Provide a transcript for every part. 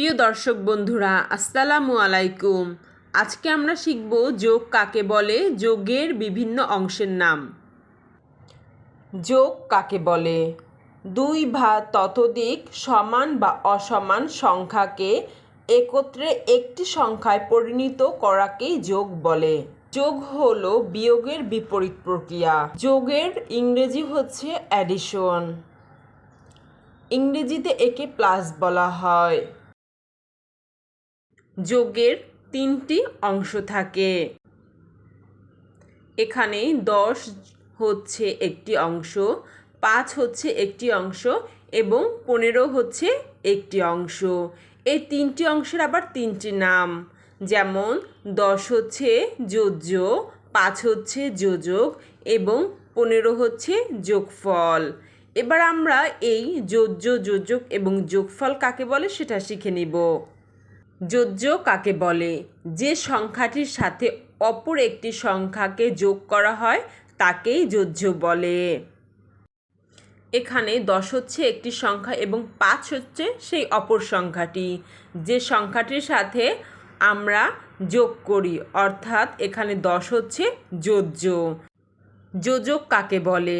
প্রিয় দর্শক বন্ধুরা, আসসালামু আলাইকুম। আজকে আমরা শিখব যোগ কাকে বলে, যোগের বিভিন্ন অংশের নাম। যোগ কাকে বলে? দুই বা ততোধিক সমান বা অসমান সংখ্যাকে একত্রে একটি সংখ্যায় পরিণত করাকেই যোগ বলে। যোগ হলো বিয়োগের বিপরীত প্রক্রিয়া। যোগের ইংরেজি হচ্ছে অ্যাডিশন ইংরেজিতে একে প্লাস বলা হয়। যোগের তিনটি অংশ থাকে। এখানে দশ হচ্ছে একটি অংশ, পাঁচ হচ্ছে একটি অংশ এবং পনেরো হচ্ছে একটি অংশ। এই তিনটি অংশের আবার তিনটি নাম, যেমন দশ হচ্ছে যোজ্য পাঁচ হচ্ছে যোজক এবং পনেরো হচ্ছে যোগফল। এবার আমরা এই যোজ্য যোজক এবং যোগফল কাকে বলে সেটা শিখে নিব। যোজ্য কাকে বলে? যে সংখ্যাটির সাথে অপর একটি সংখ্যাকে যোগ করা হয়, তাকেই যোজ্য বলে। এখানে দশ হচ্ছে একটি সংখ্যা এবং পাঁচ হচ্ছে সেই অপর সংখ্যাটি। যে সংখ্যাটির সাথে আমরা যোগ করি, অর্থাৎ এখানে দশ হচ্ছে যোজ্য। যোজক কাকে বলে?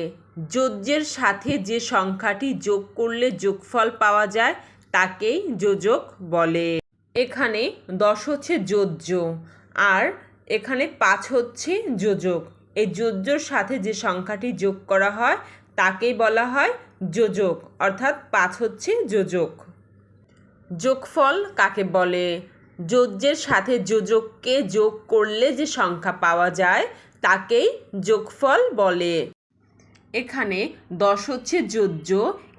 যোজ্যের সাথে যে সংখ্যাটি যোগ করলে যোগফল পাওয়া যায়, তাকেই যোজক বলে। এখানে দশ হচ্ছে যোজ্য আর এখানে পাঁচ হচ্ছে যোজক। এই যোজ্যর সাথে যে সংখ্যাটি যোগ করা হয়, তাকেই বলা হয় যোজক, অর্থাৎ পাঁচ হচ্ছে যোজক। যোগফল কাকে বলে? যোজ্যের সাথে যোজককে যোগ করলে যে সংখ্যা পাওয়া যায়, তাকেই যোগফল বলে। এখানে দশ হচ্ছে যোজ্য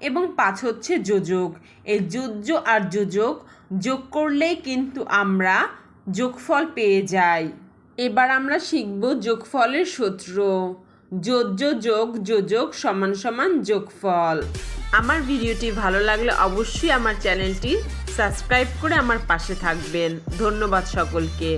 এবং পাঁচ হচ্ছে যোজক এই যোজ্য আর যোজক যোগ করলেই কিন্তু আমরা যোগফল পেয়ে যাই। এবার আমরা শিখব যোগফলের সূত্র। যোজ্য যোগ যোজক সমান সমান যোগফল। আমার ভিডিওটি ভালো লাগলে অবশ্যই আমার চ্যানেলটি সাবস্ক্রাইব করে আমার পাশে থাকবেন। ধন্যবাদ সকলকে।